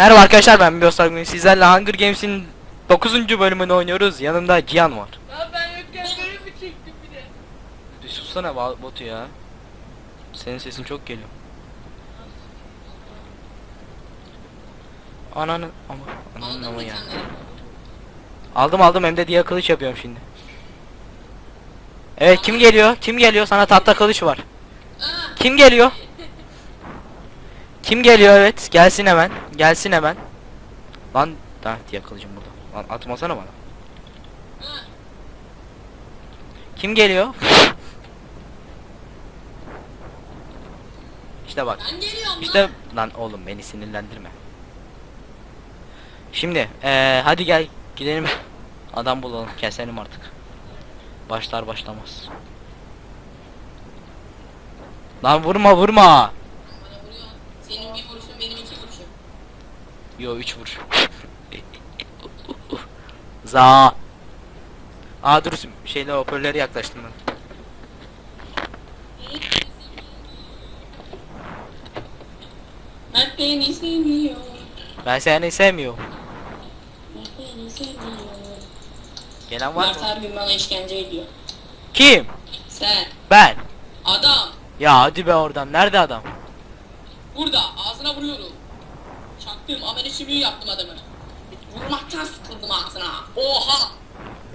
Merhaba arkadaşlar ben Biostar bugün sizlerle Hunger Games'in 9. bölümünü oynuyoruz. Yanımda Cihan var. Ya ben yokken böyle mi çektim bir de? Bir sussana Batu ya. Senin sesin çok geliyor. Ananın ama ananın ama ya. Aldım aldım hem de diye kılıç yapıyorum şimdi. Evet kim geliyor? Kim geliyor? Sana tahta kılıç var. Kim geliyor? Kim geliyor? Evet gelsin hemen. Gelsin hemen. Lan da diye kılıcım burada. Lan atmasana bana. Kim geliyor? İşte bak. İşte lan oğlum beni sinirlendirme. Şimdi eee hadi gel gidelim. Adam bulalım keselim artık. Başlar başlamaz. Lan vurma vurma. Senin bir vuruşun benim iki vuruşum. Yo 3 vur. Za. Aa dur şeyle hoparlörleri yaklaştım ben. Mert beni sevmiyor. Ben seni sevmiyorum. Gelen var Mert mı? gün bana işkence ediyor. Kim? Sen. Ben. Adam. Ya hadi be oradan. Nerede adam? Burada ağzına vuruyorum. Çaktım amele sümüğü yaptım adamı. Vurmaktan sıkıldım ağzına. Oha.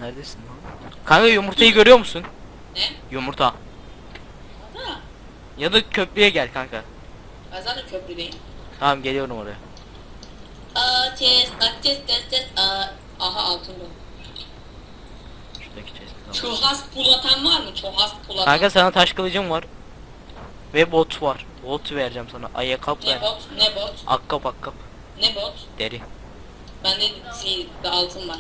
Neredesin lan? Kanka yumurtayı görüyor musun? Ne? Yumurta. Ha. Ya da köprüye gel kanka. Ben zaten köprüdeyim. Tamam geliyorum oraya. Aa chest, aa chest, chest, chest, aa. Aha altın dolu. Şuradaki chest'e bak. Çohas pulatan var mı? Çohas pulatan. Kanka sana taş kılıcım var. Ve bot var. Bot vereceğim sana. Ayakkabı Ne ver. bot? Ne bot? Akkap akkap. Ne bot? Deri. Bende şey, altın var.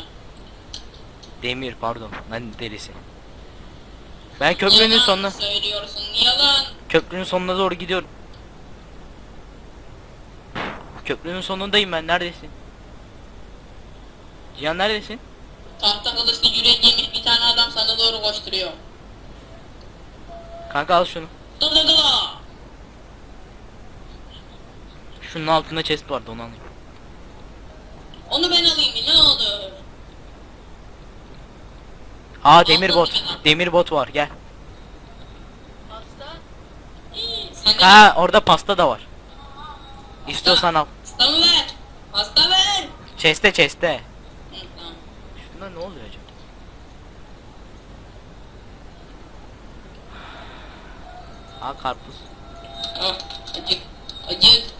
Demir pardon. Ben derisi. Ben köprünün Yalan sonuna Söylüyorsun yalan. köprünün sonuna doğru gidiyorum. Köprünün sonundayım ben. Neredesin? Cihan neredesin? Tahta kılıçlı yürek yemiş bir tane adam sana doğru koşturuyor. Kanka al şunu. Da. Şunun altında chest vardı onu alayım. Onu ben alayım ne oldu? Aa demir bot. Demir bot var gel. Sen de Ha orada pasta da var. İstiyorsan al. hasta mı ver? Hasta ver. Chest'te chest'te. Hı, tamam. Şundan ne oluyor acaba? Aa karpuz. Ah. Acık. Acık.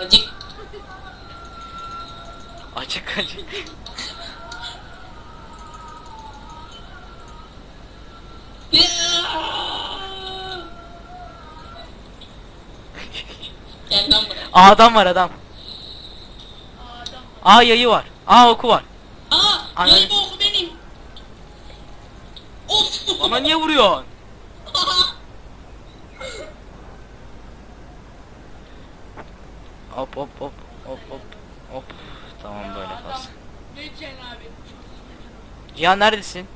Acık. Açık. Ya! Gel lan buraya. Aa adam var adam. Aa yayı var. Aa oku var. Aa, Ananı- yayın oku benim. Of. Bana niye vuruyorsun? Hop hop hop hop hop hop. Tamam böyle kalsın. Cihan neredesin?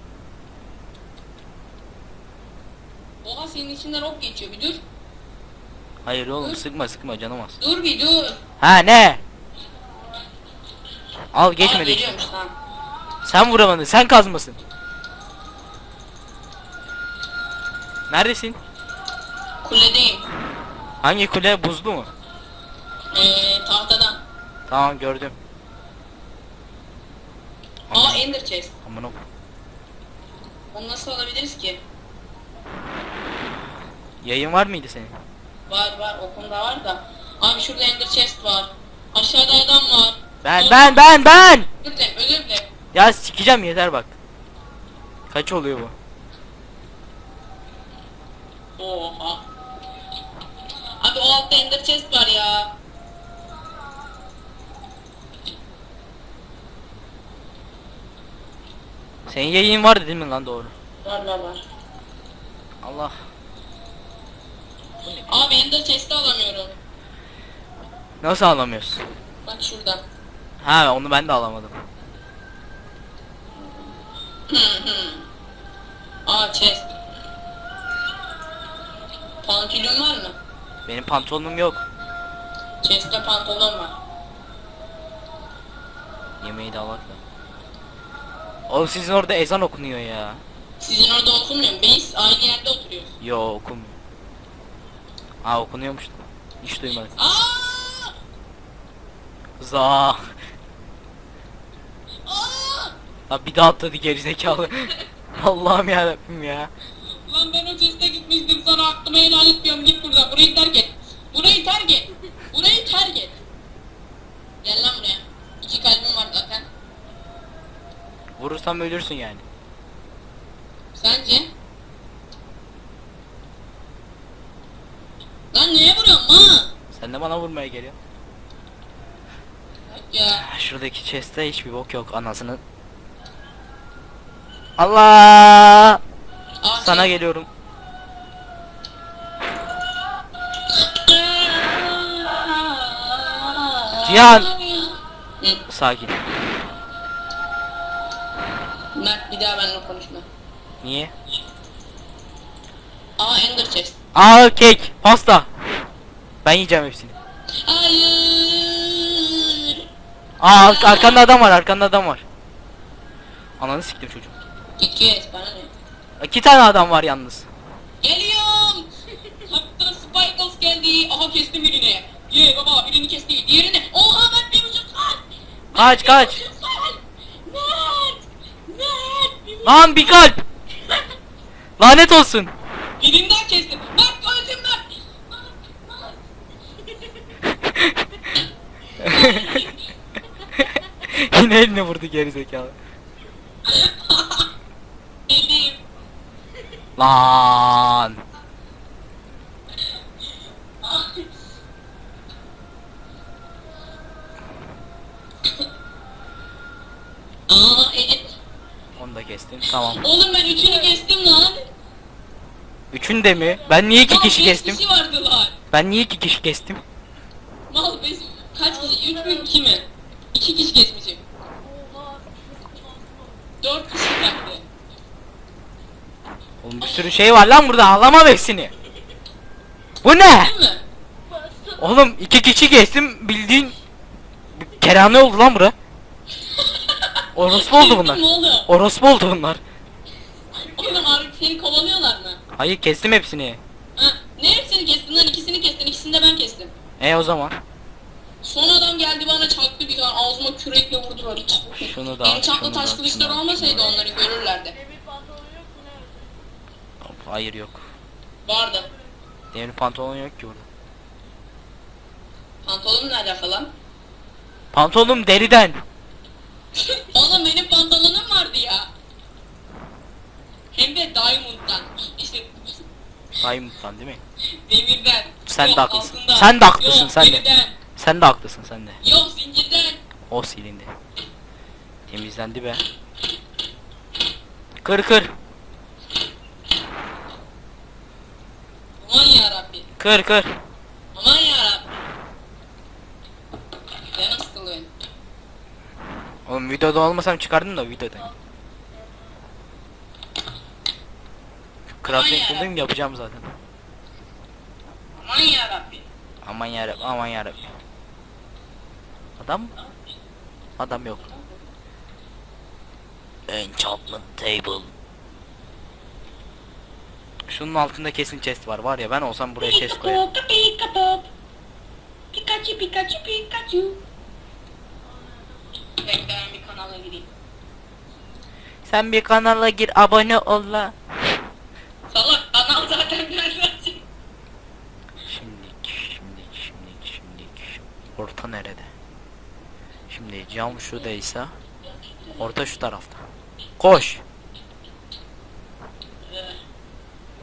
Oha senin içinden ok geçiyor bir dur. Hayır oğlum sıkma sıkma canım az. Dur bir dur. Ha ne? Al Aa, geçmedi. işte. geliyormuş tamam. Sen vuramadın sen kazmasın. Neredesin? Kuledeyim. Hangi kule buzlu mu? Ee, tahtadan. Tamam gördüm. Aa ender chest. Aman ok. Onu nasıl alabiliriz ki? Yayın var mıydı senin? Var var okumda var da. Abi şurada ender chest var. Aşağıda adam var. Ben Dur, ben ben ben. Özür dilerim özür dilerim. Ya sikeceğim yeter bak. Kaç oluyor bu? Oha. Abi o altta ender chest var ya. Senin yayın vardı değil mi lan doğru? Var var var. Allah. Abi ender chest'i alamıyorum. Nasıl alamıyorsun? Bak şurada. Ha onu ben de alamadım. Aa chest. Pantolon var mı? Benim pantolonum yok. Chest'te pantolon var. Yemeği de alak da. Oğlum sizin orada ezan okunuyor ya. Sizin orada okunmuyor mu? Biz aynı yerde oturuyoruz. Yo okunmuyor. Ha okunuyormuş. Hiç duymadım. Aa! Za. Ha bir daha atladı gerizekalı. Allah'ım ya ya. Lan ben o chest'e gitmiştim sana aklıma helal etmiyorum. Git buradan. Burayı terk et. Burayı terk et. Burayı terk et. Gel lan buraya. İki kalbim var zaten. Vurursam ölürsün yani. Sence? Lan neye vuruyorsun ma? Sen de bana vurmaya geliyor. Ya. Şuradaki chest'te hiçbir bok yok anasını. Allah! Sana şey- geliyorum. Cihan! Sakin. Daha benimle konuşma. Niye? Aa Ender Chest. Aa kek, pasta. Ben yiyeceğim hepsini. Hayır. Aa ar- arkanda adam var, arkanda adam var. Ananı siktim çocuğum. Git kes bana ne? İki tane adam var yalnız. Geliyorum. Hatta Spikles geldi. Aha kestim birini. Ye baba birini kesti. Diğerini. Oha Mert bir saat. Kaç, kaç. buçuk saat. Mert. Mert. Bir buçuk- Lan bir kalp. Lanet olsun. Birinden kestim. Mert öldüm Mert. Yine eline vurdu gerizekalı. Elim. Lan. Aa kestim. Tamam. Oğlum ben üçünü kestim lan. Üçün de mi? Ben niye iki Lan kişi beş kestim? kişi vardı lan. Ben niye iki kişi kestim? Mal beş. Kaç kişi? Üç mü iki mi? İki kişi kesmişim. Dört kişi bıraktı. Oğlum bir sürü şey var lan burada. Ağlama hepsini. Bu ne? Değil mi? Oğlum iki kişi kestim bildiğin kerane oldu lan bura. Orospu oldu bunlar. Oğlum. Orospu oldu bunlar. Oğlum abi seni kovalıyorlar mı? Hayır kestim hepsini. Ha, ne hepsini kestin lan? İkisini kestin, ikisini de ben kestim. E o zaman. Son adam geldi bana çaktı bir tane ağzıma kürekle vurdular. Şunu da al, Enchantlı şunu taş da, kılıçları şunu da. olmasaydı onları görürlerdi. Hayır yok. Vardı. Demir pantolon yok ki burada. Pantolonun ne alakalı lan? Pantolonum deriden. Oğlum benim pantolonum vardı ya. Hem de Diamond'dan. İşte Diamond'dan değil mi? demirden. Sen Yok, de haklısın. altından. Sen de haklısın, Yok, sen de. Sen de haklısın sen de. Yok zincirden. O silindi. Temizlendi be. Kır kır. Aman yarabbi. Kır kır. Aman yarabbi. Canım sıkılıyor. Oğlum videoda olmasam çıkardım da videoda. Crafting bulayım yapacağım zaten. Aman yarabbi. Aman yarabbim aman yarabbim. Adam? Adam yok. Enchantment table. Şunun altında kesin chest var var ya ben olsam buraya chest koyarım. Pikachu, Pikachu, Pikachu, Bekle ben bir kanala gireyim. Sen bir kanala gir abone ol la. Salak kanal zaten nereden çıktı? Şimdilik, şimdilik, şimdilik, şimdilik. Orta nerede? Şimdi cam şuradaysa orta şu tarafta. Koş.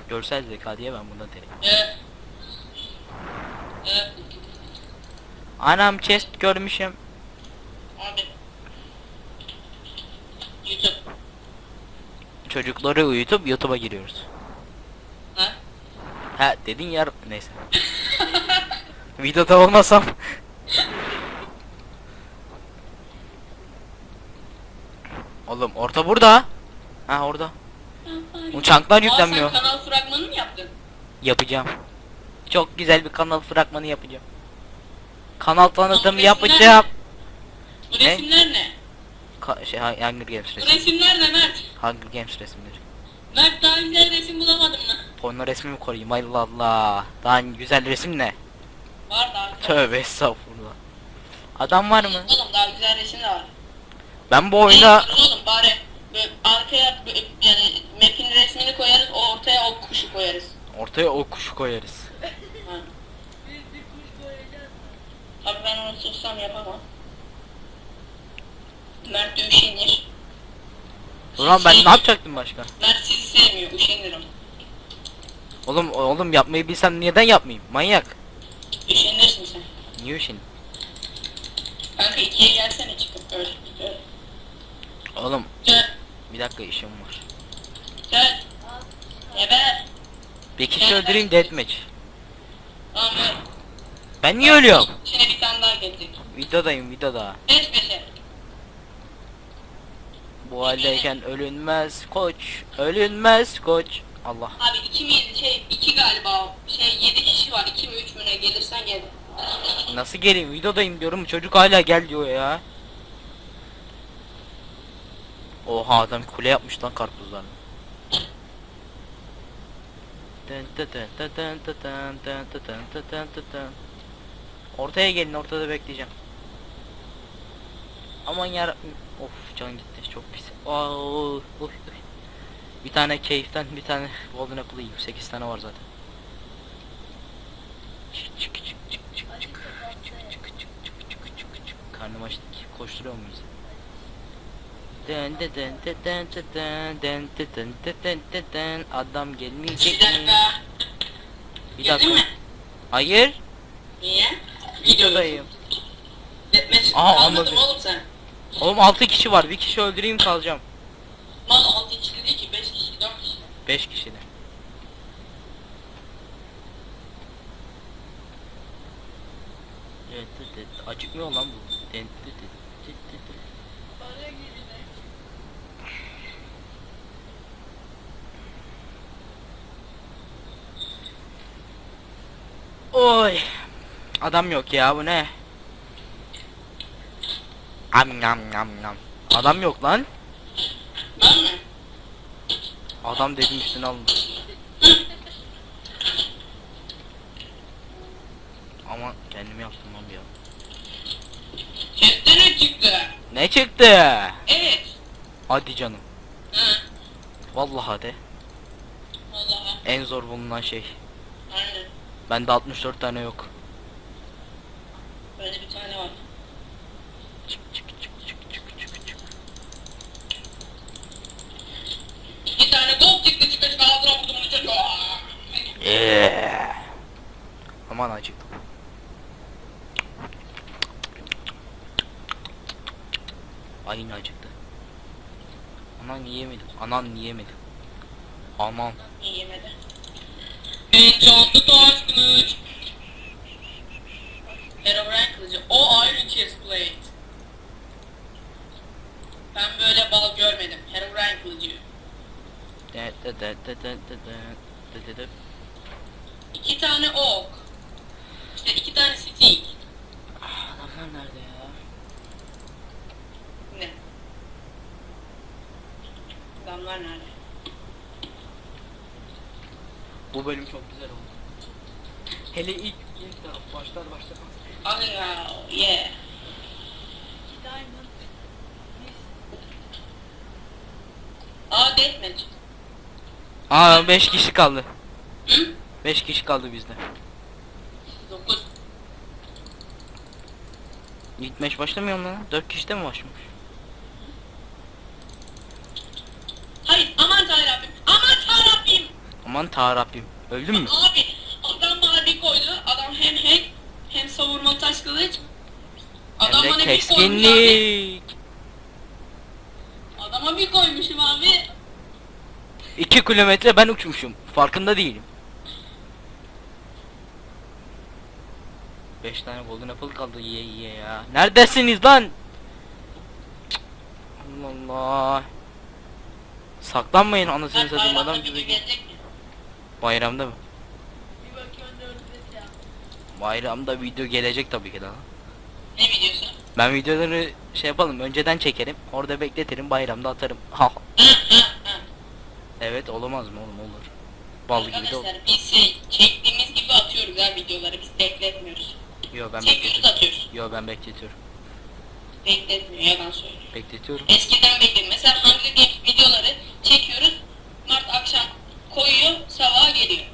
Görsel zeka diye ben buna derim. Anam chest görmüşüm. Abi. Çocukları uyutup YouTube'a giriyoruz. Ha? Ha dedin ya neyse. Videoda olmasam. Oğlum orta burada. Ha orada. Uçaklar yüklenmiyor. Aa sen kanal fragmanı mı yaptın? Yapacağım. Çok güzel bir kanal fragmanı yapacağım. Kanal tanıtımı yapacağım. Bu resimler ne? Şey Hunger Games Bu resim. resimler ne Mert? Hunger Games resimleri. Mert daha güzel resim bulamadın mı? Porno resmi mi koyayım? Allah Allah. Daha güzel resim ne? Var daha güzel. Tövbe estağfurullah. Adam var mı? Oğlum daha güzel resim de var. Ben bu oyuna Neyse Oğlum bari böyle arkaya böyle yani map'in resmini koyarız o ortaya o kuşu koyarız. ortaya o kuşu koyarız. Ha. Abi ben onu sussam yapamam. Mert de üşenir. Ulan ben ne yapacaktım başka? Mert sizi sevmiyor, üşenirim. Oğlum oğlum yapmayı bilsem neden yapmayayım? Manyak. Üşenirsin sen. Niye şimdi? Kanka ikiye gelsene çıkıp öyle. Öyle. Oğlum Gel, bir dakika işim var. gel. Geber. Bir kişi öldüreyim deathmatch. Ver. Ben niye ölüyorum? İçine bir tane daha gelecek. Videodayım videoda. Beş beşe. Bu haldeyken ölünmez koç. Ölünmez koç. Allah. Abi iki miydi şey iki galiba. Şey yedi kişi var iki mi üç mü ne gelirsen gel. Nasıl geleyim? Videodayım diyorum. Çocuk hala gel diyor ya. Oha adam kule yapmış lan dın. Ortaya gelin ortada bekleyeceğim. Aman yarabbim. Of can gitti çok pis. Oy, oy. Bir tane keyiften bir tane golden apple yiyeyim. 8 tane var zaten. Çık çık çık çık çık çık çık çık çık çık çık çık. Karnım açtı ki koşturuyor muyuz? Dı dın dı dın dın dı dın dı dın dı dın. Adam gelmeyecek mi? Bir dakika. Hayır. Niye? Videodayım. Aa, anladım. oğlum sen. Oğlum 6 kişi var. Bir kişi öldüreyim kalacağım. Mal altı kişi değil ki beş kişi dört kişi. 5 kişi de. Evet, evet, evet. Acıkmıyor lan bu. Evet, evet, evet. Oy. Adam yok ya bu ne? Am nam nam nam. Adam yok lan. Ben mi? Adam dedim üstüne alın. Ama kendimi yaptım lan bir an. Chest'te ne çıktı? Ne çıktı? Evet. Hadi canım. Ha. Vallahi de. Vallahi. En zor bulunan şey. Aynen. Bende 64 tane yok. Böyle bir tane var. Eee. Aman acıktım. Aynı acıktı. Anan yiyemedim. Anan yiyemedim. Aman. Yiyemedim. Heyecanlı tarz kılıç. Herobrine kılıcı. O ayrı chest play. İki tane ok. İşte iki tane stick. Ah, Adamlar nerede ya? Ne? Adamlar nerede? Bu bölüm çok güzel oldu. Hele ilk ilk taraf başlar başlar. Aga yeah. Aa deathmatch. Aa 5 kişi kaldı. Hı? 5 kişi kaldı bizde. Dokuz. İlk maç başlamıyor mu lan? 4 kişi de mi başlamış? Hayır aman tanrım. Aman tanrım. Aman ta Rabbim. Öldün mü? Abi adam bana bir koydu. Adam hem hack hem savurma taş kılıç. Adam Hem bana bir abi. keskinlik. Adama bir koymuşum abi. 2 kilometre ben uçmuşum. Farkında değilim. 5 tane golden apple kaldı ye ye ya. Neredesiniz lan? Cık. Allah Allah. Saklanmayın anasını satayım adam gibi. Bayramda mı? Bayramda video gelecek tabii ki daha. Ne videosu? Ben videoları şey yapalım önceden çekerim. Orada bekletirim bayramda atarım. Evet olamaz mı oğlum olur. Bal gibi de olur. Arkadaşlar biz şey, çektiğimiz gibi atıyoruz ha videoları. Biz bekletmiyoruz. Yo ben Çekiyoruz bekletiyorum. atıyoruz. Yo ben bekletiyorum. Bekletmiyor yalan söylüyor. Bekletiyorum. Eskiden bekledim. Mesela Hunger Games videoları çekiyoruz. Mart akşam koyuyor, sabaha geliyor.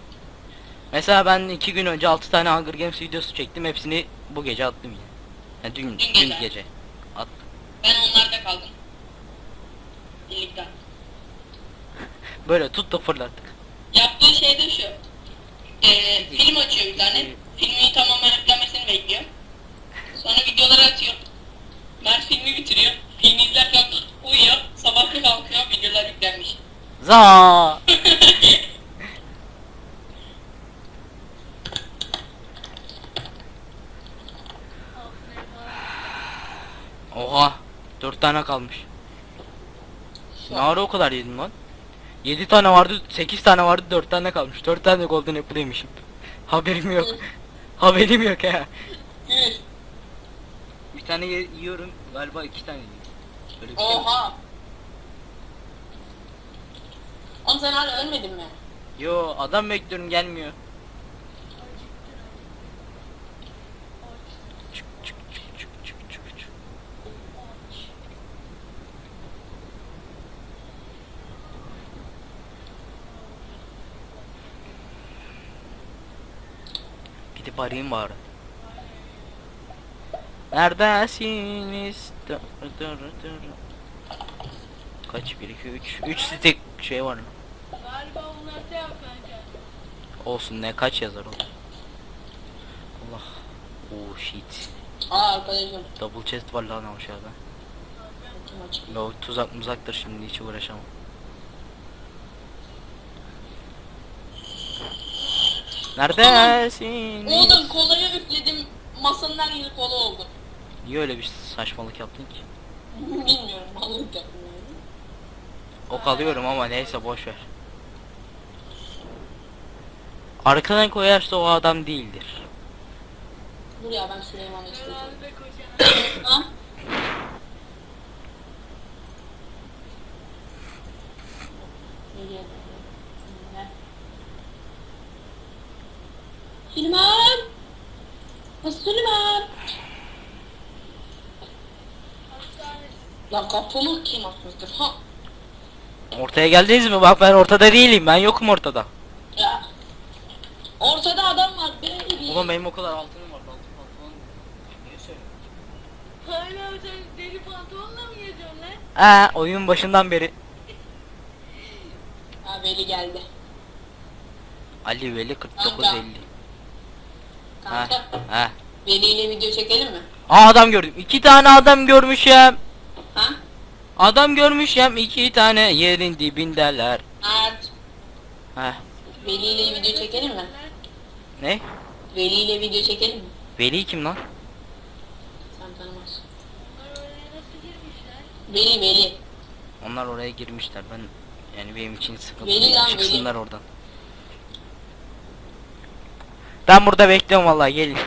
Mesela ben iki gün önce 6 tane Hunger Games videosu çektim. Hepsini bu gece attım yine. Yani dün, Dün dün gece. gece. Attım. Ben onlarda kaldım. Birlikte. Böyle tut da fırlattık. Yaptığı şey de şu. Ee, film açıyor bir tane. Filmin tamamen yüklenmesini bekliyor. Sonra videoları atıyor. Mert filmi bitiriyor. Filmi izlerken uyuyor. Sabah bir kalkıyor videolar yüklenmiş. Za. Oha. 4 tane kalmış. Ne ara o kadar yedin lan? 7 tane vardı, 8 tane vardı, 4 tane kalmış. 4 tane golden apple yemişim. Haberim yok. Haberim yok ha. Bir tane ye- yiyorum, galiba 2 tane yiyorum. Böyle bir şey mi? Oha. Oğlum sen hala ölmedin mi? Yo, adam bekliyorum gelmiyor. Çık çık çık çık çık çık çık. Gidip arayayım bari. Neredesiniz? Dır dır dır. Kaç? 1, 2, 3. 3 stek şey var. Galiba onlar da yok kanka. Olsun ne kaç yazar o? Allah. Oh shit. Aa arkadaşım. Double chest var lan aşağıda. Kim açık? Yo tuzak muzaktır şimdi hiç uğraşamam. Neredesin? Oğlum kolayı üfledim. Masanın her yeri kola oldu. Niye öyle bir saçmalık yaptın ki? Bilmiyorum mallık yaptım. Ok alıyorum ama neyse boş ver. Arkadan koyarsa o adam değildir. Dur ya ben Süleyman'ı istiyorum. Ha? Nereye gidiyor? Ne? Süleyman! Hastane. Lan kapımı kim atmıştır ha? Ortaya geldiniz mi? Bak ben ortada değilim. Ben yokum ortada. Ya. Ortada adam var. Beni Ulan benim o kadar altınım var. Altın pantolon. Niye söylüyorsun? Hala sen deli pantolonla mı geziyorsun lan? Ha, oyun başından beri. Ha Veli geldi. Ali Veli 49 Kanka. 50. Ha, Kanka. ha. Veli ile video çekelim mi? Aa adam gördüm. İki tane adam görmüşüm. Ha? Adam görmüşüm iki tane yerin dibindeler. Art. Ha. Veli ile video çekelim mi? Ne? Veli ile video çekelim mi? Veli kim lan? Sen tanımazsın. Onlar oraya nasıl girmişler? Veli Veli. Onlar oraya girmişler. Ben yani benim için sıkıntı Veli değil. lan, Çıksınlar oradan. Ben burada bekliyorum vallahi gelin.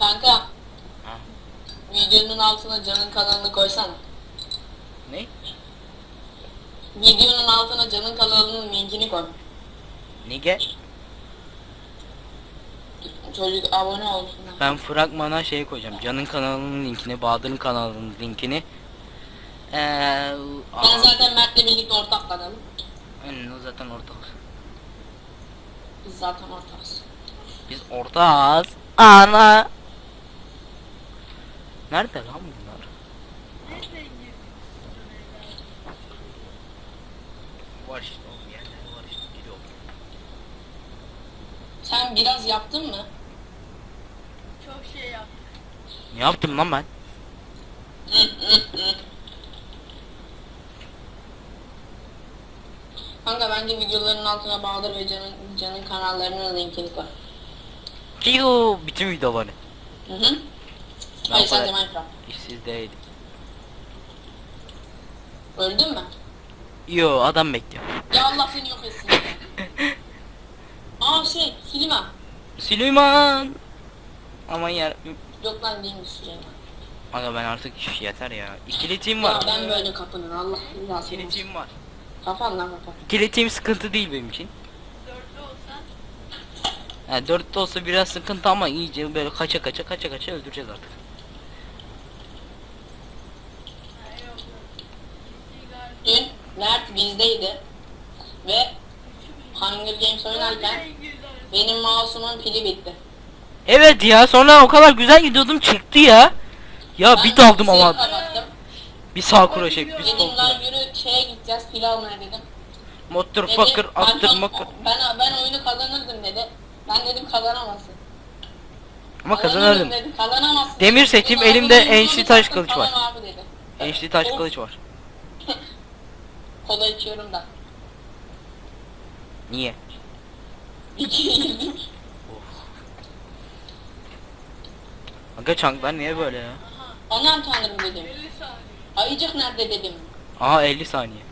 Kanka. Ha. Videonun altına canın kanalını koysana. Ne? Videonun altına canın kanalının linkini koy. Nige? Çocuk abone olsunlar. Ben fragmana şey koyacağım. Can'ın kanalının linkini, Bahadır'ın kanalının linkini. Eee... Ben zaten Mert'le birlikte ortak kanalım. Aynen o zaten ortak. Biz zaten ortağız. Biz ortağız. Ana. Nerede lan bunlar? Var işte oğlum yerler var işte gidiyor. Sen biraz yaptın mı? Çok şey yaptım. Ne yaptım lan ben? Kanka bence videoların altına Bahadır ve Can'ın Can'ın kanallarının linkini koy. Kiyo bütün videoları. Hı hı. Hayır sadece Minecraft. İşsiz değilim. Öldün mü? Yo adam bekliyor. Ya Allah seni yok etsin. ya. Aa şey Silima. Süleyman. Aman ya. Yok lan Süleyman. Aga ben artık yeter ya. İkili team Ya var. ben böyle kapının Allah rızası İkili olsun. team var. Kafan lan kafa. İkili team sıkıntı değil benim için. Dörtlü olsan. Yani dörtte olsa biraz sıkıntı ama iyice böyle kaça kaça kaça kaça öldüreceğiz artık. Dün Mert bizdeydi. Ve Hunger Games oynarken Dörtlü benim mouse'umun pili bitti. Evet ya sonra o kadar güzel gidiyordum çıktı ya. Ya bir daldım ama bir sağ kura şey bir sol kura. yürü şeye gideceğiz pil almaya dedim. Motherfucker attır ben, mother. ben, ben oyunu kazanırdım dedi. Ben dedim kazanamazsın. Ama Kazanırdım kazanamazsın. Demir "Abi, elimde oyunu taş kılıç var." Enişli taş kılıç var. Kola içiyorum da. Niye? İkiye. Aga çanklar niye böyle ya? Aman tanrım dedim. 50 saniye. Ayıcık nerede dedim. Aha 50 saniye.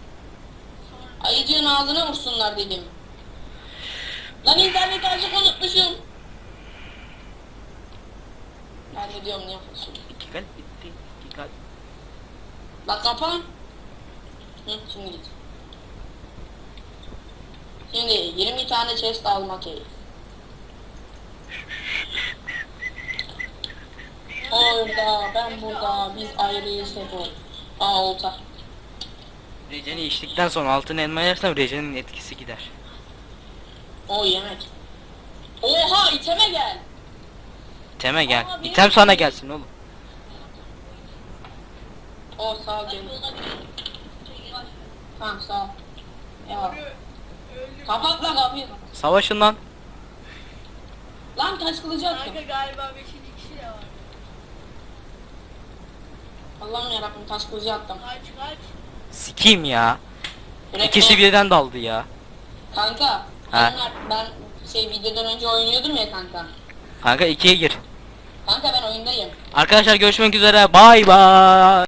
Ayıcığın ağzına vursunlar dedim. Lan internet açık unutmuşum. Ben de diyorum ne yapıyorsun? İki kalp bitti. İki kalp. La kapan. Hı, şimdi git. Şimdi 20 tane chest almak keyif. Orada, ben burada, biz ayrıyız hep o. Aa olta. Recen'i içtikten sonra altın elma yersem Recen'in etkisi gider. O yemek. Oha iteme gel. İteme gel. Aa, benim- İtem sana gelsin oğlum. O sağ ol canım. Tamam sağ ol. Ya. Kapat lan kapıyı. Savaşın lan. Lan taş kılıcı attım. Kanka galiba 5. kişi de var. Allah'ım yarabbim taş kılıcı attım. Kaç kaç. Sikiyim ya. Direkt İkisi birden daldı ya. Kanka. Ha. Ben, ben şey videodan önce oynuyordum ya kanka. Kanka ikiye gir. Kanka ben oyundayım. Arkadaşlar görüşmek üzere. Bay bay.